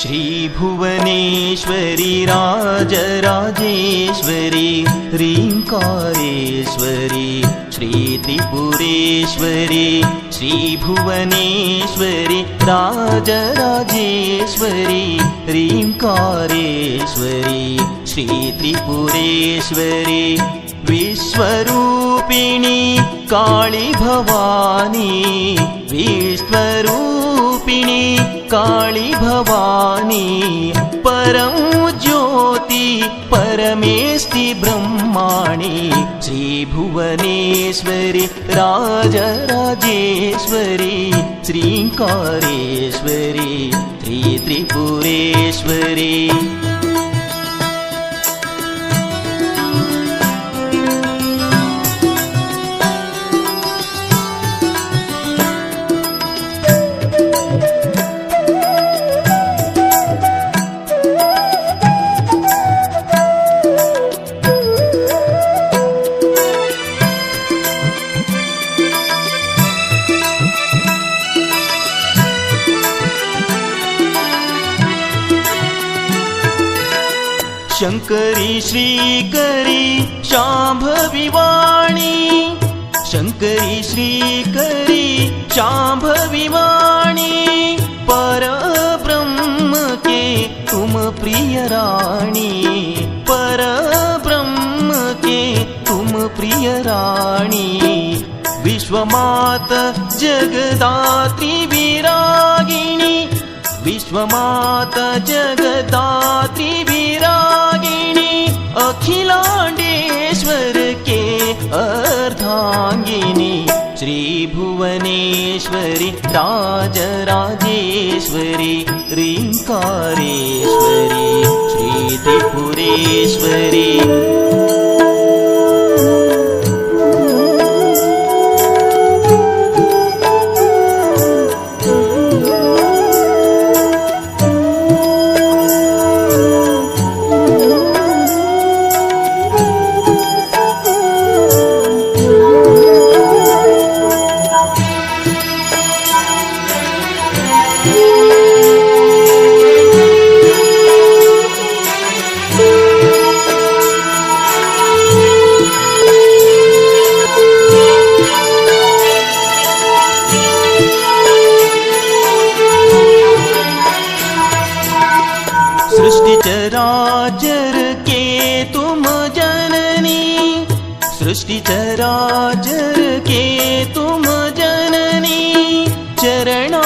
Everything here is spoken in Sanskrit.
श्रीभुवनेश्वरि राजराजेश्वरि ह्रीङ्कारेश्वरि श्रीत्रिपुरेश्वरि श्रीभुवनेश्वरि राजराजेश्वरि ह्रीङ्कारेश्वरि श्रीत्रिपुरेश्वरि विश्वरूपिणि काळि भवानी विश्वरूपिणि काळि भवानी परं ज्योति परमेस्ति ब्रह्माणि श्रीभुवनेश्वरि राजराजेश्वरि श्रीङ्कारेश्वरि श्रीत्रिपुरेश्वरि शङ्करि श्रीकरि शाम्भविवाणी। शङ्करि श्रीकरि शाम्भविवाणी। परब्रह्म के तुम प्रिय राणी। परब्रह्म के तुम प्रिय राणी। विश्वमात जगदात्रि विरागिणी विश्वमात जगदात्रि विरागिणी अखिलाण्डेश्वर के अर्धाङ्गिनी श्रीभुवनेश्वरि राजराजेश्वरि ह्रीङ्कारेश्वरि श्रीत्रिपुरेश्वरि सृष्टिचराचर के तुम जननी। सृष्टिचराचर के तुम जननी। चरणा